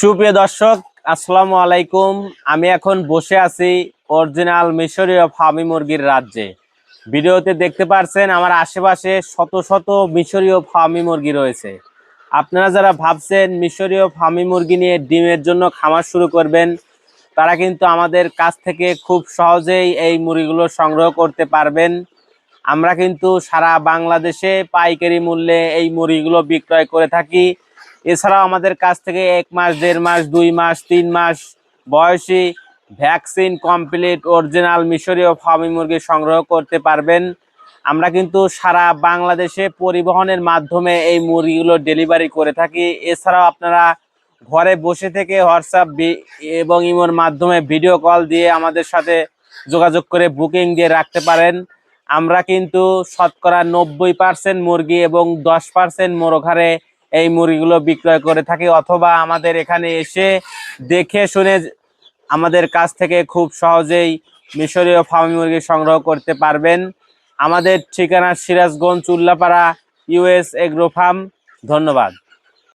সুপ্রিয় দর্শক, আসসালামু আলাইকুম। আমি এখন বসে আছি অরিজিনাল মিশরীয় ফার্মি মুরগির রাজ্যে। ভিডিওতে দেখতে পারছেন আমার আশেপাশে শত শত মিশরীয় ফার্মি মুরগি রয়েছে। আপনারা যারা ভাবছেন মিশরীয় ফার্মি মুরগি নিয়ে ডিমের জন্য খামার শুরু করবেন, তারা কিন্তু আমাদের কাছ থেকে খুব সহজেই এই মুরগিগুলো সংগ্রহ করতে পারবেন। আমরা কিন্তু সারা বাংলাদেশে পাইকারি মূল্যে এই মুরগিগুলো বিক্রয় করে থাকি। এছাড়াও আমাদের কাছ থেকে এক মাস, দেড় মাস, দুই মাস, তিন মাস বয়সী ভ্যাকসিন কমপ্লিট অরিজিনাল মিশরীয় ফার্মি মুরগি সংগ্রহ করতে পারবেন। আমরা কিন্তু সারা বাংলাদেশে পরিবহনের মাধ্যমে এই মুরগিগুলো ডেলিভারি করে থাকি। এছাড়াও আপনারা ঘরে বসে থেকে হোয়াটসঅ্যাপ এবং ইমোর মাধ্যমে ভিডিও কল দিয়ে আমাদের সাথে যোগাযোগ করে বুকিং দিয়ে রাখতে পারেন। আমরা কিন্তু শতকরা নব্বই পার্সেন্ট মুরগি এবং দশ পার্সেন্ট মোরঘারে এই মুরগিগুলো বিক্রয় করে থাকি অথবা আমাদের এখানে এসে দেখে শুনে আমাদের কাছ থেকে খুব সহজেই মিশরীয় ফার্মি মুরগি সংগ্রহ করতে পারবেন। আমাদের ঠিকানা Sirajganj Ullapara US agro farm. ধন্যবাদ।